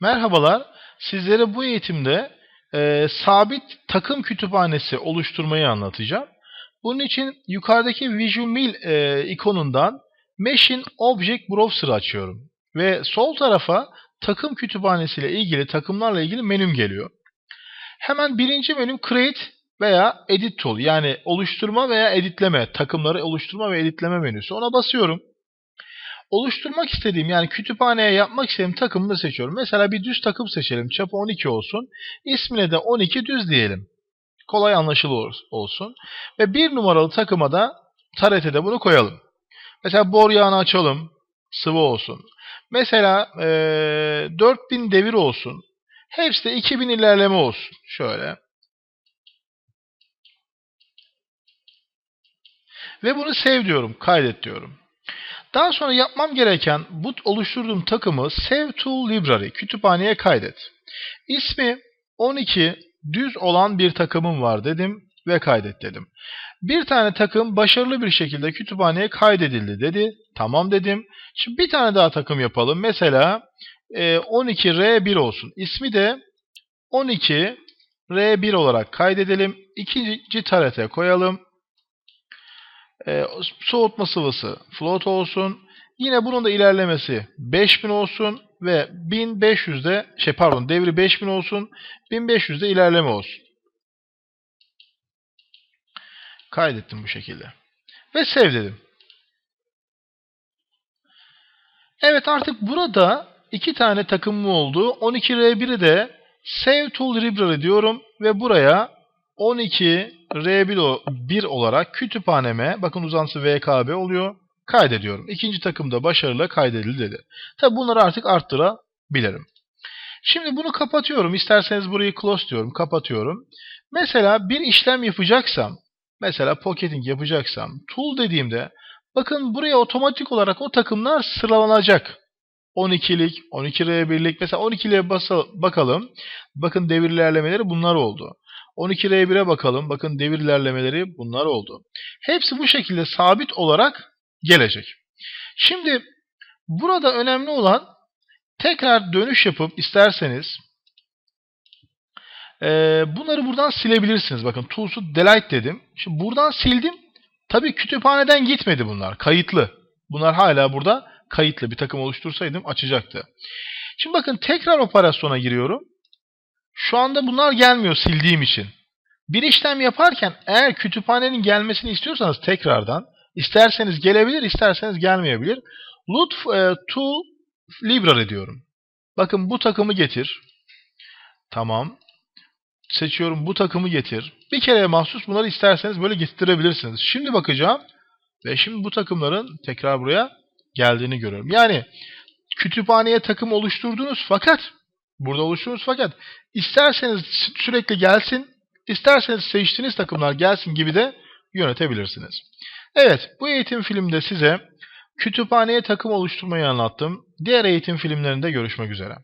Merhabalar, sizlere bu eğitimde e, sabit takım kütüphanesi oluşturmayı anlatacağım. Bunun için yukarıdaki Visual Mill e, ikonundan Machine Object Browser açıyorum. Ve sol tarafa takım kütüphanesiyle ilgili, takımlarla ilgili menüm geliyor. Hemen birinci menüm Create veya Edit Tool yani oluşturma veya editleme, takımları oluşturma ve editleme menüsü. Ona basıyorum. Oluşturmak istediğim yani kütüphaneye yapmak istediğim takımını seçiyorum. Mesela bir düz takım seçelim. Çapı 12 olsun. İsmine de 12 düz diyelim. Kolay anlaşılır olsun. Ve bir numaralı takıma da TRT'de bunu koyalım. Mesela bor yağını açalım. Sıvı olsun. Mesela eee 4000 devir olsun. Hepsi de 2000 ilerleme olsun. Şöyle. Ve bunu sev diyorum. Kaydet diyorum. Daha sonra yapmam gereken bu oluşturduğum takımı Save to Library kütüphaneye kaydet. İsmi 12 düz olan bir takımım var dedim ve kaydet dedim. Bir tane takım başarılı bir şekilde kütüphaneye kaydedildi dedi. Tamam dedim. Şimdi bir tane daha takım yapalım. Mesela e, 12R1 olsun. İsmi de 12R1 olarak kaydedelim. İkinci tarete koyalım. E, soğutma sıvısı float olsun. Yine bunun da ilerlemesi 5000 olsun ve 1500'de şey pardon devri 5000 olsun. 1500'de ilerleme olsun. Kaydettim bu şekilde. Ve save dedim. Evet artık burada iki tane takımım oldu. 12R1'i de Save to Library diyorum ve buraya 12R1 olarak kütüphaneme bakın uzantısı VKB oluyor. Kaydediyorum. İkinci takım da başarıyla kaydedildi dedi. Tabi bunları artık arttırabilirim. Şimdi bunu kapatıyorum. İsterseniz burayı close diyorum. Kapatıyorum. Mesela bir işlem yapacaksam mesela pocketing yapacaksam tool dediğimde bakın buraya otomatik olarak o takımlar sıralanacak. 12'lik, 12R1'lik mesela 12'liye bakalım. Bakın devir ilerlemeleri bunlar oldu. 12R1'e bakalım. Bakın devir ilerlemeleri bunlar oldu. Hepsi bu şekilde sabit olarak gelecek. Şimdi burada önemli olan tekrar dönüş yapıp isterseniz e, bunları buradan silebilirsiniz. Bakın Tools'u Delete dedim. Şimdi buradan sildim. Tabii kütüphaneden gitmedi bunlar. Kayıtlı. Bunlar hala burada kayıtlı bir takım oluştursaydım açacaktı. Şimdi bakın tekrar operasyona giriyorum. Şu anda bunlar gelmiyor sildiğim için. Bir işlem yaparken eğer kütüphanenin gelmesini istiyorsanız tekrardan isterseniz gelebilir, isterseniz gelmeyebilir. Loot e, to library diyorum. Bakın bu takımı getir. Tamam. Seçiyorum bu takımı getir. Bir kere mahsus bunları isterseniz böyle getirebilirsiniz. Şimdi bakacağım ve şimdi bu takımların tekrar buraya geldiğini görüyorum. Yani kütüphaneye takım oluşturdunuz fakat burada oluşturdunuz fakat isterseniz sürekli gelsin, isterseniz seçtiğiniz takımlar gelsin gibi de yönetebilirsiniz. Evet, bu eğitim filmde size kütüphaneye takım oluşturmayı anlattım. Diğer eğitim filmlerinde görüşmek üzere.